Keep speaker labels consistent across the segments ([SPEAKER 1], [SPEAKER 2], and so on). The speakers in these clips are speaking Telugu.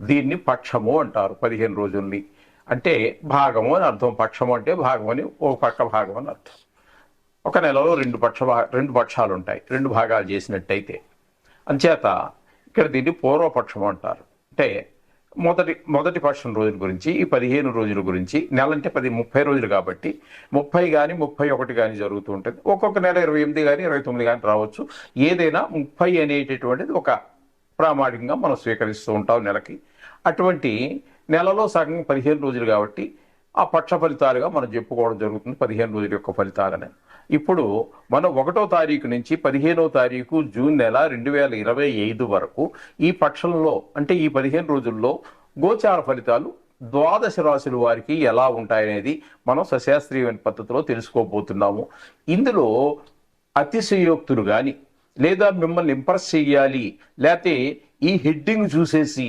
[SPEAKER 1] దీన్ని పక్షము అంటారు పదిహేను రోజుల్ని. అంటే భాగము అని అర్థం పక్షము అంటే భాగం అని ఒక పక్క భాగం అని అర్థం. ఒక నెలలో రెండు పక్ష భా- రెండు పక్షాలు ఉంటాయి రెండు భాగాలు చేసినట్టయితే. అంచేత ఇక్కడ దీన్ని పూర్వపక్షం అంటారు. అంటే మొదటి మొదటి పక్షం రోజుల గురించి ఈ పదిహేను రోజుల గురించి నెల అంటే పది ముప్పై రోజులు కాబట్టి ముప్పై కానీ ముప్పై ఒకటి కానీ జరుగుతూ ఉంటుంది. ఒక్కొక్క నెల ఇరవై ఎనిమిది కానీ ఇరవై తొమ్మిది కానీ రావచ్చు. ఏదైనా ముప్పై అనేటటువంటిది ఒక ప్రామాణికంగా మనం స్వీకరిస్తూ ఉంటాం నెలకి. అటువంటి నెలలో సగం పదిహేను రోజులు కాబట్టి ఆ పక్ష ఫలితాలుగా మనం చెప్పుకోవడం జరుగుతుంది పదిహేను రోజుల యొక్క ఫలితాలని. ఇప్పుడు మనం ఒకటో తారీఖు నుంచి పదిహేనో తారీఖు జూన్ నెల రెండు వేల ఇరవై ఐదు వరకు ఈ పక్షంలో అంటే ఈ పదిహేను రోజుల్లో గోచార ఫలితాలు ద్వాదశ రాశుల వారికి ఎలా ఉంటాయనేది మనం సశాస్త్రీయమైన పద్ధతిలో తెలుసుకోబోతున్నాము. ఇందులో అతిశయోక్తులు కానీ లేదా మిమ్మల్ని ఇంప్రెస్ చేయాలి లేకపోతే ఈ హెడ్డింగ్ చూసేసి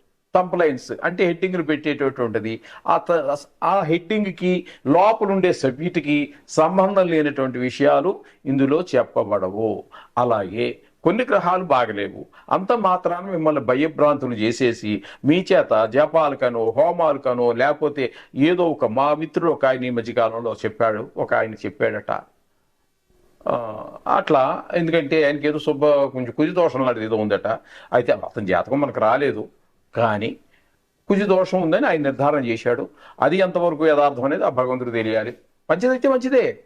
[SPEAKER 1] కంప్లైంట్స్ అంటే హెడ్డింగ్లు పెట్టేటటువంటిది ఆ త- ఆ హెడ్డింగ్కి లోపలుండే సబ్జెక్టుకి సంబంధం లేనటువంటి విషయాలు ఇందులో చెప్పబడవు. అలాగే కొన్ని గ్రహాలు బాగలేవు. అంత మాత్రాన మిమ్మల్ని భయభ్రాంతులు చేసేసి మీ చేత జపాలకనో హోమాలకనో లేకపోతే ఏదో ఒక మా మిత్రుడు ఒక ఆయన ఈ మధ్యకాలంలో చెప్పాడు ఒక ఆయన చెప్పాడట. అట్లా ఎందుకంటే ఆయనకి ఏదో శుభ కొంచెం కుజి దోషం లాంటిది ఏదో ఉందట. అయితే అతని జాతకం మనకు రాలేదు. కానీ కుజి దోషం ఉందని ఆయన నిర్ధారణ చేశాడు. అది ఎంతవరకు యథార్థం అనేది ఆ భగవంతుడు తెలియాలి. మంచిదైతే మంచిదే.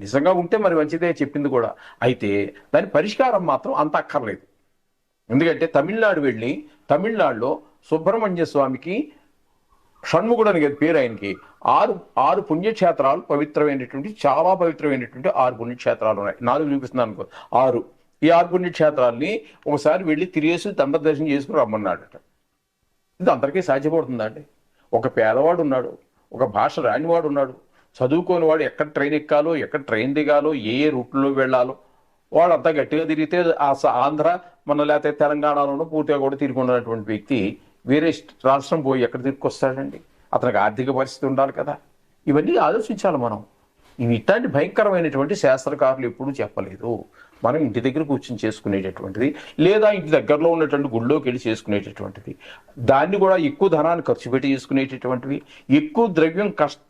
[SPEAKER 1] నిజంగా ఉంటే మరి మంచిదే చెప్పింది కూడా. అయితే దాని పరిష్కారం మాత్రం అంత అక్కర్లేదు. ఎందుకంటే తమిళనాడు వెళ్ళి తమిళనాడులో సుబ్రహ్మణ్య స్వామికి షణ్ముఖుడు అని పేరు ఆయనకి. ఆరు ఆరు పుణ్యక్షేత్రాలు పవిత్రమైనటువంటి చాలా పవిత్రమైనటువంటి ఆరు పుణ్యక్షేత్రాలు ఉన్నాయి. నాలుగు చూపిస్తున్నాను అనుకో. ఆరు. ఈ ఆరు పుణ్యక్షేత్రాలని ఒకసారి వెళ్ళి తిరిగేసి దండ దర్శనం చేసుకుని రమ్మన్నాడట. ఇది అందరికీ సాధ్యపడుతుందండి ఒక పేదవాడు ఉన్నాడు ఒక భాష రానివాడు ఉన్నాడు చదువుకోని వాడు ఎక్కడ ట్రైన్ ఎక్కాలో ఎక్కడ ట్రైన్ దిగాలో ఏ ఏ రూట్లో వెళ్ళాలో వాడు అంతా గట్టిగా తిరిగితే ఆ స- ఆంధ్ర మన లేకపోతే తెలంగాణలోనూ పూర్తిగా కూడా తిరిగి ఉన్నటువంటి వ్యక్తి వేరే రాష్ట్రం పోయి ఎక్కడ తిరిగి అతనికి ఆర్థిక పరిస్థితి ఉండాలి కదా. ఇవన్నీ ఆలోచించాలి మనం. ఇవి ఇట్లాంటి భయంకరమైనటువంటి శాస్త్రకారులు ఎప్పుడూ చెప్పలేదు. మనం ఇంటి దగ్గర కూర్చొని చేసుకునేటటువంటిది లేదా ఇంటి దగ్గరలో ఉన్నటువంటి గుళ్ళోకి వెళ్ళి చేసుకునేటటువంటిది. దాన్ని కూడా ఎక్కువ ధనాన్ని ఖర్చు పెట్టి చేసుకునేటటువంటివి ఎక్కువ ద్రవ్యం కష్ట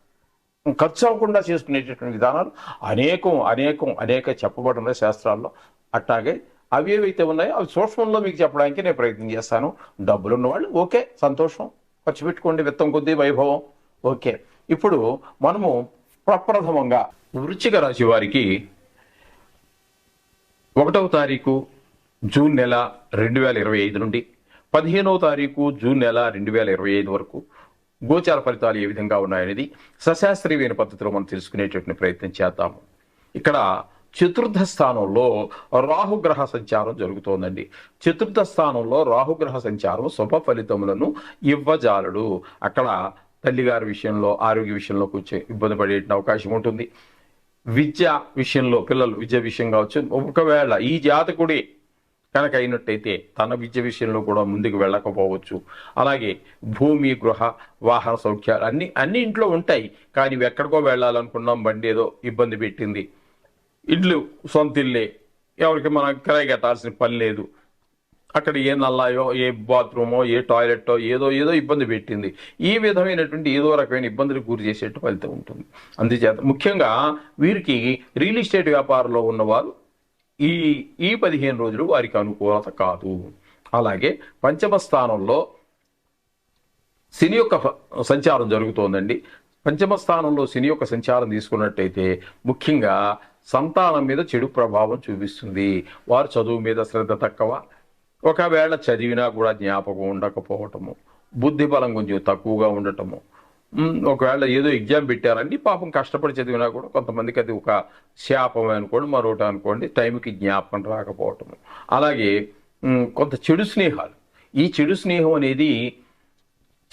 [SPEAKER 1] ఖర్చు అవ్వకుండా చేసుకునేటటువంటి విధానాలు అనేకం అనేకం అనేక చెప్పబడిన శాస్త్రాల్లో. అట్లాగే అవి ఏవైతే ఉన్నాయో అవి సూక్ష్మంలో మీకు చెప్పడానికి నేను ప్రయత్నం చేస్తాను. డబ్బులు ఉన్నవాళ్ళు ఓకే సంతోషం. ఖర్చు పెట్టుకోండి విత్తం కొద్దీ వైభవం. ఓకే. ఇప్పుడు మనము ప్రప్రథమంగా వృచ్చిక రాశి వారికి ఒకటవ తారీఖు జూన్ నెల రెండు వేల ఇరవై ఐదు నుండి పదిహేనవ తారీఖు జూన్ నెల రెండు వేల ఇరవై ఐదు వరకు గోచార ఫలితాలు ఏ విధంగా ఉన్నాయనేది సశాస్త్రీయమైన పద్ధతిలో మనం తెలుసుకునేటటువంటి ప్రయత్నం చేద్దాము. ఇక్కడ చతుర్థ స్థానంలో రాహుగ్రహ సంచారం జరుగుతోందండి. చతుర్థ స్థానంలో రాహుగ్రహ సంచారం శుభ ఫలితములను ఇవ్వజాలడు. అక్కడ తల్లిగారి విషయంలో ఆరోగ్య విషయంలో కొంచెం ఇబ్బంది పడే అవకాశం ఉంటుంది. విద్య విషయంలో పిల్లలు విద్య విషయం కావచ్చు ఒకవేళ ఈ జాతకుడే కనుక అయినట్టయితే తన విద్య విషయంలో కూడా ముందుకు వెళ్ళకపోవచ్చు. అలాగే భూమి గృహ వాహన సౌఖ్యాలు అన్ని అన్ని ఇంట్లో ఉంటాయి. కానీ ఎక్కడికో వెళ్ళాలనుకున్నాం బండి ఏదో ఇబ్బంది పెట్టింది. ఇల్లు సొంత ఇల్లే ఎవరికి మనం కిరాయి కట్టాల్సిన పని లేదు. అక్కడ ఏ నల్లాయో ఏ బాత్రూమో ఏ టాయిలెట్టో ఏదో ఏదో ఇబ్బంది పెట్టింది. ఈ విధమైనటువంటి ఏదో రకమైన ఇబ్బందులకు గురి చేసేట్టు ఫలితం ఉంటుంది. అందుచేత ముఖ్యంగా వీరికి రియల్ ఎస్టేట్ వ్యాపారంలో ఉన్నవారు ఈ ఈ పదిహేను రోజులు వారికి అనుకూలత కాదు. అలాగే పంచమ స్థానంలో శని యొక్క సంచారం జరుగుతోందండి. పంచమ స్థానంలో శని యొక్క సంచారం తీసుకున్నట్టయితే ముఖ్యంగా సంతానం మీద చెడు ప్రభావం చూపిస్తుంది. వారు చదువు మీద శ్రద్ధ తక్కువ ఒకవేళ చదివినా కూడా జ్ఞాపకం ఉండకపోవటము బుద్ధి బలం కొంచెం తక్కువగా ఉండటము ఒకవేళ ఏదో ఎగ్జామ్ పెట్టారండి పాపం కష్టపడి చదివినా కూడా కొంతమందికి అది ఒక శాపం అనుకోండి మరొకటి అనుకోండి టైంకి జ్ఞాపకం రాకపోవటము. అలాగే కొంత చెడు స్నేహాలు. ఈ చెడు స్నేహం అనేది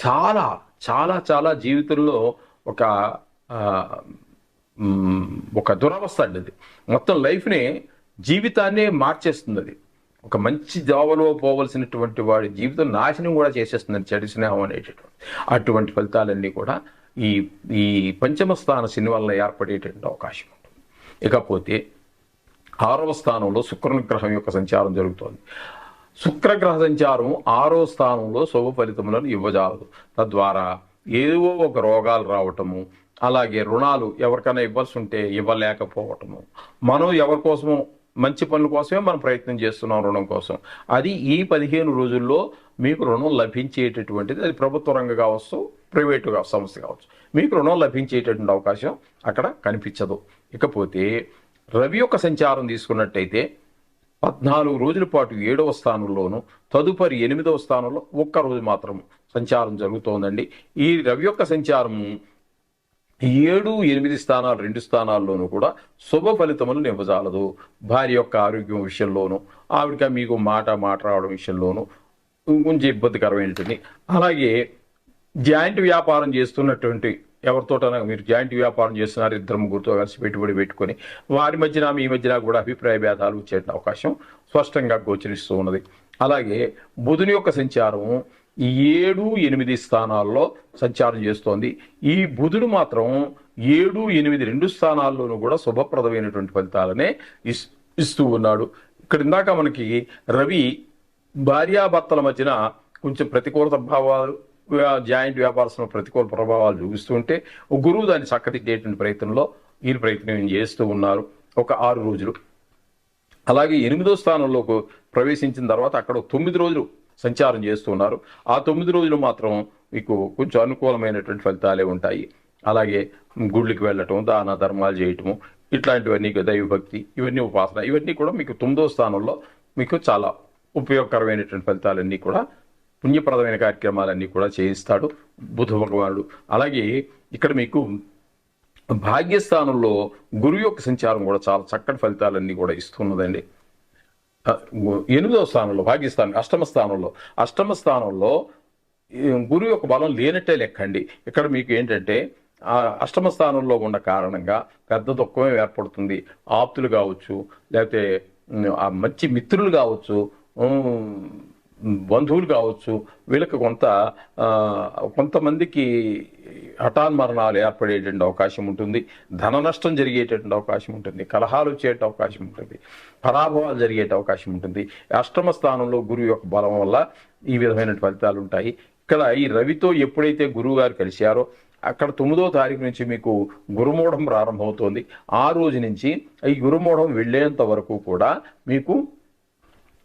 [SPEAKER 1] చాలా చాలా చాలా జీవితంలో ఒక ఒక దురవస్థ అండి అది. మొత్తం లైఫ్ని జీవితాన్నే మార్చేస్తుంది అది. ఒక మంచి జావలో పోవలసినటువంటి వాడి జీవితం నాశనం కూడా చేసేస్తుంది చెడు స్నేహం అనేటటువంటి. అటువంటి ఫలితాలన్నీ కూడా ఈ ఈ పంచమ స్థాన శని వలన ఏర్పడేటటువంటి అవకాశం ఉంటుంది. ఇకపోతే ఆరవ స్థానంలో శుక్రుని గ్రహం యొక్క సంచారం జరుగుతోంది. శుక్రగ్రహ సంచారం ఆరో స్థానంలో శుభ ఫలితములను ఇవ్వజాలదు. తద్వారా ఏదో ఒక రోగాలు రావటము అలాగే రుణాలు ఎవరికైనా ఇవ్వాల్సి ఉంటే ఇవ్వలేకపోవటము మనం ఎవరి కోసమో మంచి పనుల కోసమే మనం ప్రయత్నం చేస్తున్నాం రుణం కోసం. అది ఈ పదిహేను రోజుల్లో మీకు రుణం లభించేటటువంటిది అది ప్రభుత్వ రంగ కావచ్చు ప్రైవేటుగా సంస్థ కావచ్చు. మీకు రుణం లభించేటటువంటి అవకాశం అక్కడ కనిపించదు. ఇకపోతే రవి యొక్క సంచారం తీసుకున్నట్టయితే పద్నాలుగు రోజుల పాటు ఏడవ స్థానంలోను తదుపరి ఎనిమిదవ స్థానంలో ఒక్క రోజు మాత్రం సంచారం జరుగుతోందండి. ఈ రవి యొక్క సంచారం ఏడు ఎనిమిది స్థానాలు రెండు స్థానాల్లోనూ కూడా శుభ ఫలితములను నివ్వజాలదు భార్య యొక్క ఆరోగ్యం విషయంలోనూ ఆవిడక మీకు మాట మాట్లాడడం విషయంలోనూ కొంచెం ఇబ్బందికరమైనటువంటి అలాగే జాయింట్ వ్యాపారం చేస్తున్నటువంటి ఎవరితోటైనా మీరు జాయింట్ వ్యాపారం చేస్తున్నారు ఇద్దరు ముగ్గురితో కలిసి పెట్టుబడి పెట్టుకొని వారి మధ్యన మీ మధ్యన కూడా అభిప్రాయ భేదాలు వచ్చే అవకాశం స్పష్టంగా గోచరిస్తూ ఉన్నది. అలాగే బుధుని యొక్క సంచారం ఈ ఏడు ఎనిమిది స్థానాల్లో సంచారం చేస్తోంది. ఈ బుధుడు మాత్రం ఏడు ఎనిమిది రెండు స్థానాల్లోనూ కూడా శుభప్రదమైనటువంటి ఫలితాలనే ఇస్- ఇస్తూ ఉన్నాడు. ఇక్కడ ఇందాక మనకి రవి భార్యాభర్తల మధ్యన కొంచెం ప్రతికూల ప్రభావాలు జాయింట్ వ్యాపారస్తున్న ప్రతికూల ప్రభావాలు చూపిస్తుంటే ఒక గురువు దాన్ని చక్కదిద్దేటువంటి ప్రయత్నంలో ఈ ప్రయత్నం చేస్తూ ఉన్నారు. ఒక ఆరు రోజులు. అలాగే ఎనిమిదో స్థానంలోకి ప్రవేశించిన తర్వాత అక్కడ తొమ్మిది రోజులు సంచారం చేస్తున్నారు. ఆ తొమ్మిది రోజులు మాత్రం మీకు కొంచెం అనుకూలమైనటువంటి ఫలితాలే ఉంటాయి. అలాగే గుళ్ళకి వెళ్ళటం దాన ధర్మాలు చేయటము ఇట్లాంటివన్నీ దైవభక్తి ఇవన్నీ ఉపాసన ఇవన్నీ కూడా మీకు తొమ్మిదో స్థానంలో మీకు చాలా ఉపయోగకరమైనటువంటి ఫలితాలన్నీ కూడా పుణ్యప్రదమైన కార్యక్రమాలన్నీ కూడా చేయిస్తాడు బుధ భగవానుడు. అలాగే ఇక్కడ మీకు భాగ్యస్థానంలో గురువు యొక్క సంచారం కూడా చాలా చక్కటి ఫలితాలన్నీ కూడా ఇస్తున్నదండి. ఎనిమిదవ స్థానంలో భాగ్యస్థానం అష్టమ స్థానంలో. అష్టమ స్థానంలో గురువు యొక్క బలం లేనట్టే లెక్కండి. ఇక్కడ మీకు ఏంటంటే ఆ అష్టమ స్థానంలో ఉన్న కారణంగా పెద్ద దుఃఖమే ఏర్పడుతుంది. ఆప్తులు కావచ్చు లేకపోతే ఆ మంచి మిత్రులు కావచ్చు బంధువులు కావచ్చు వీళ్ళకి కొంత కొంతమందికి కొంతమందికి హఠాన్మరణాలు ఏర్పడేటువంటి అవకాశం ఉంటుంది ధన నష్టం జరిగేటటువంటి అవకాశం ఉంటుంది కలహాలు వచ్చేట అవకాశం ఉంటుంది పరాభవాలు జరిగేట అవకాశం ఉంటుంది. అష్టమ స్థానంలో గురువు యొక్క బలం వల్ల ఈ విధమైన ఫలితాలు ఉంటాయి. ఇక్కడ ఈ రవితో ఎప్పుడైతే గురువు గారు కలిశారో అక్కడ తొమ్మిదో తారీఖు నుంచి మీకు గురుమూఢం ప్రారంభమవుతోంది. ఆ రోజు నుంచి ఈ గురుమూఢం వెళ్ళేంత వరకు కూడా మీకు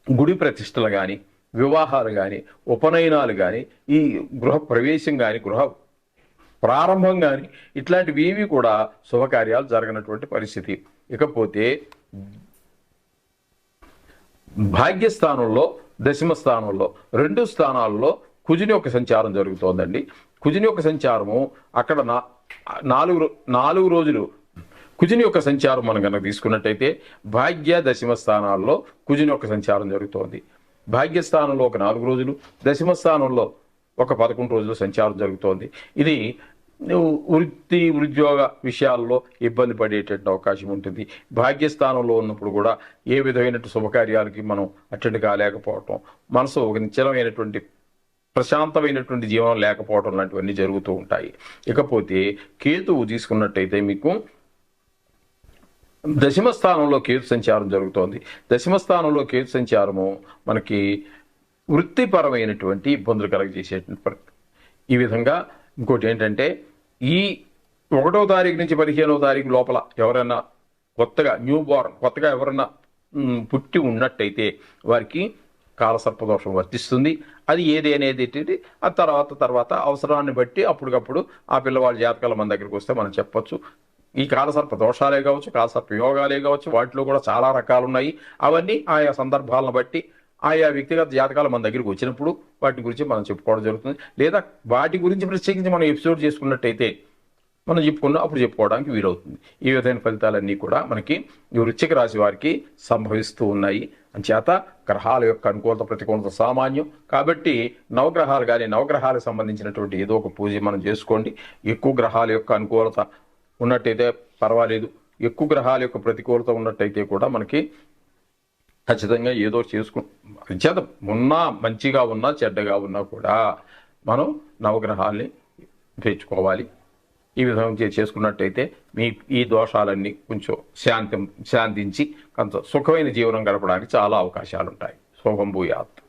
[SPEAKER 1] గుడి ప్రతిష్టలు కానీ వివాహాలు కానీ ఉపనయనాలు కానీ ఈ గృహ ప్రవేశం కానీ గృహ ప్రారంభం కానీ ఇట్లాంటివి ఏవి కూడా శుభకార్యాలు జరగనటువంటి పరిస్థితి. ఇకపోతే భాగ్యస్థానంలో దశమ స్థానంలో రెండు స్థానాల్లో కుజుని యొక్క సంచారం జరుగుతోందండి. కుజుని యొక్క సంచారము అక్కడ నా నాలుగు నాలుగు రోజులు కుజుని యొక్క సంచారం మనం కనుక తీసుకున్నట్టయితే భాగ్య దశమ స్థానాల్లో కుజుని యొక్క సంచారం జరుగుతోంది. భాగ్యస్థానంలో ఒక నాలుగు రోజులు దశమ స్థానంలో ఒక పదకొండు రోజులు సంచారం జరుగుతోంది. ఇది వృత్తి ఉద్యోగ విషయాల్లో ఇబ్బంది పడేటటువంటి అవకాశం ఉంటుంది. భాగ్యస్థానంలో ఉన్నప్పుడు కూడా ఏ విధమైన శుభకార్యాలకి మనం అటెండ్ కాలేకపోవటం మనసు ఒక నిశ్చలమైనటువంటి ప్రశాంతమైనటువంటి జీవనం లేకపోవడం లాంటివన్నీ జరుగుతూ ఉంటాయి. ఇకపోతే కేతువు తీసుకున్నట్టయితే మీకు దశమ స్థానంలో కేతు సంచారం జరుగుతోంది. దశమ స్థానంలో కేతు సంచారము మనకి వృత్తిపరమైనటువంటి ఇబ్బందులు కలగజేసేటువంటి పరి- ఈ విధంగా ఇంకోటి ఏంటంటే ఈ ఒకటో తారీఖు నుంచి పదిహేనో తారీఖు లోపల ఎవరైనా కొత్తగా న్యూ బోర్న్ కొత్తగా ఎవరైనా పుట్టి ఉన్నట్టయితే వారికి కాలసర్పదోషం వర్తిస్తుంది. అది ఏది అనేది ఏంటి, ఆ తర్వాత తర్వాత అవసరాన్ని బట్టి అప్పటికప్పుడు ఆ పిల్లవాడి జాతకాలు మన దగ్గరికి వస్తే మనం చెప్పొచ్చు. ఈ కాలసర్ప దోషాలే కావచ్చు కాలసర్ప యోగాలే కావచ్చు వాటిలో కూడా చాలా రకాలు ఉన్నాయి అవన్నీ ఆయా సందర్భాలను బట్టి ఆయా వ్యక్తిగత జాతకాలు మన దగ్గరికి వచ్చినప్పుడు వాటి గురించి మనం చెప్పుకోవడం జరుగుతుంది. లేదా వాటి గురించి ప్రత్యేకించి మనం ఎపిసోడ్ చేసుకున్నట్టయితే మనం చెప్పుకున్న అప్పుడు చెప్పుకోవడానికి వీలవుతుంది. ఈ విధమైన ఫలితాలన్నీ కూడా మనకి ఈ వృశ్చిక రాశి వారికి సంభవిస్తూ ఉన్నాయి. అంచేత గ్రహాల యొక్క అనుకూలత ప్రతికూలత సామాన్యం. కాబట్టి నవగ్రహాలు కానీ నవగ్రహాలకు సంబంధించినటువంటి ఏదో ఒక పూజ మనం చేసుకోండి. ఎక్కువ గ్రహాల యొక్క అనుకూలత ఉన్నట్టయితే పర్వాలేదు. ఎక్కువ గ్రహాల యొక్క ప్రతికూలత ఉన్నట్టయితే కూడా మనకి ఖచ్చితంగా ఏదో చేసుకు చేత ఉన్నా మంచిగా ఉన్నా చెడ్డగా ఉన్నా కూడా మనం నవగ్రహాల్ని తెచ్చుకోవాలి. ఈ విధంగా చేసుకున్నట్టయితే మీ ఈ దోషాలన్నీ కొంచెం శాంతి శాంతించి కొంత సుఖమైన జీవనం గడపడానికి చాలా అవకాశాలు ఉంటాయి శోభం భూయాత్.